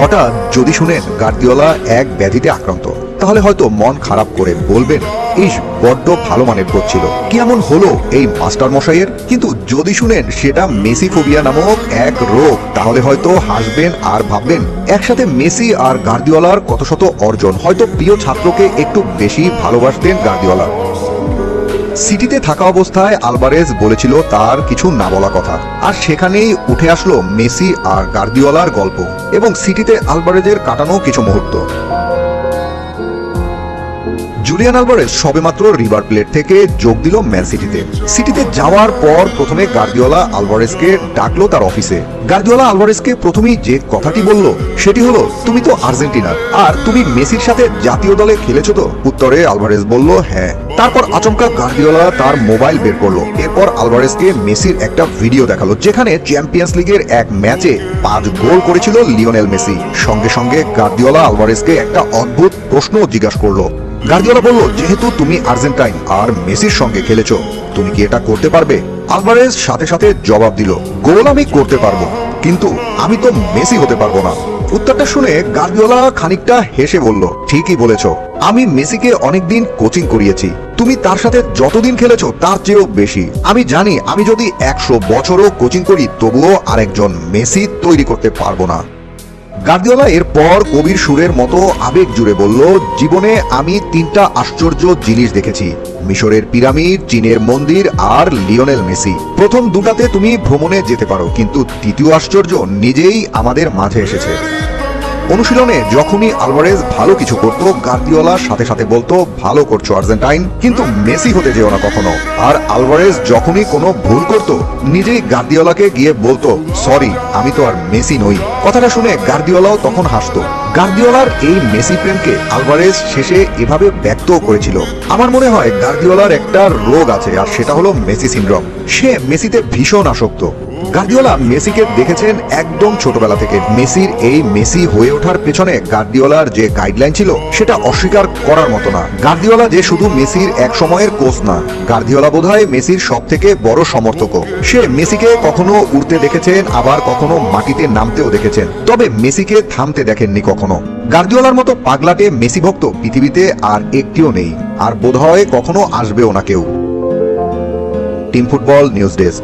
হঠাৎ যদি শুনেন গার্দিওলা এক ব্যাধিতে আক্রান্ত, তাহলে হয়তো মন খারাপ করে বলবেন, ইস, বড্ড ভালো মানের কোচ ছিল। কি এমন হলো এই মাস্টার মশাইয়ের কিন্তু যদি শুনেন সেটা মেসি ফোবিয়া নামক এক রোগ, তাহলে হয়তো হাসবেন আর ভাববেন, একসাথে মেসি আর গার্দিওলার কত শত অর্জন। হয়তো প্রিয় ছাত্রকে একটু বেশি ভালোবাসতেন গার্দিওলা। সিটিতে থাকা অবস্থায় আলবারেজ বলেছিল তার কিছু না বলা কথা। আর সেখানেই উঠে আসলো মেসি আর গার্দিওয়ালার গল্প। এবং সিটিতে আলবারেজের কাটানো কিছু মুহূর্ত। জুলিয়ান আলভারেজ সবেমাত্র রিভার প্লেট থেকে যোগ দিল ম্যান সিটিতে। সিটিতে যাওয়ার পর প্রথমে গার্দিওলা আলভারেজকে ডাকলো তার অফিসে। গার্দিওলা আলভারেজকে প্রথমেই যে কথাটি বলল, সেটি হলো, তুমি তো আর্জেন্টিনার আর তুমি মেসির সাথে জাতীয় দলে খেলেছো তো? উত্তরে আলভারেজ বলল হ্যাঁ। তারপর আচমকা গার্দিওলা তার মোবাইল বের করল। এরপর আলভারেজকে মেসির একটা ভিডিও দেখাল, যেখানে চ্যাম্পিয়ন্স লিগের এক ম্যাচে পাঁচ গোল করেছিল লিওনেল মেসি। সঙ্গে সঙ্গে গার্দিওলা আলভারেজকে একটা অদ্ভুত প্রশ্ন জিজ্ঞাসা করল গার্দিওলা বলল, যেহেতু তুমি আর্জেন্টাইন আর মেসির সঙ্গে খেলেছো, তুমি কি এটা করতে পারবে? আলভারেজ সাথে সাথে জবাব দিল, গোল আমি করতে পারব, কিন্তু আমি তো মেসি হতে পারব না। উত্তরটা শুনে গার্দিওলা খানিকটা হেসে বলল, ঠিকই বলেছ, আমি মেসিকে অনেকদিন কোচিং করিয়েছি। তুমি তার সাথে যতদিন খেলেছো, তার চেয়েও বেশি। আমি জানি, আমি যদি একশো বছরও কোচিং করি, তবুও আরেকজন মেসি তৈরি করতে পারব না। গার্দিওলা এরপর কবির সুরের মতো আবেগ জুড়ে বলল, জীবনে আমি তিনটা আশ্চর্য জিনিস দেখেছি। মিশরের পিরামিড, চীনের মন্দির আর লিওনেল মেসি। প্রথম দুটাতে তুমি ভ্রমণে যেতে পারো, কিন্তু তৃতীয় আশ্চর্য নিজেই আমাদের মাঝে এসেছে। অনুশীলনে যখনই আলভারেজ ভালো কিছু করত, গার্দিওলা সাথে সাথে বলতো, ভালো করছ আর্জেন্টাইন। কিন্তু মেসি হতে যেও না কখনো। আর আলভারেজ যখনই কোনো ভুল করত, নিজেই গার্দিওলাকে গিয়ে বলতো, সরি, আমি তো আর মেসি নই। কথাটা শুনে গার্দিওলাও তখন হাসতো। গার্দিওলার এই মেসি প্রেমকে আলভারেজ শেষে এভাবে ব্যক্ত করেছিল। আমার মনে হয় গার্দিওলার একটা রোগ আছে, আর সেটা হলো মেসি সিন্ড্রোম। সে মেসিতে ভীষণ আসক্ত। গার্দিওলা মেসিকে দেখেছেন একদম ছোটবেলা থেকে। মেসির এই মেসি হয়ে ওঠার পেছনে গার্দিওলার যে গাইডলাইন ছিল, সেটা অস্বীকার করার মতো না। গার্দিওলা যে শুধু মেসির এক সময়ের কোচ না, গার্দিওলা বোধহয় মেসির সব থেকে বড় সমর্থকও সে মেসিকে কখনো উড়তে দেখেছেন, আবার কখনো মাটিতে নামতেও দেখেছেন। তবে মেসিকে থামতে দেখেননি কখনো। গার্দিওলার মতো পাগলাটে মেসি ভক্ত পৃথিবীতে আর একটিও নেই, আর বোধহয় কখনো আসবেও না কেউ। Team football news desk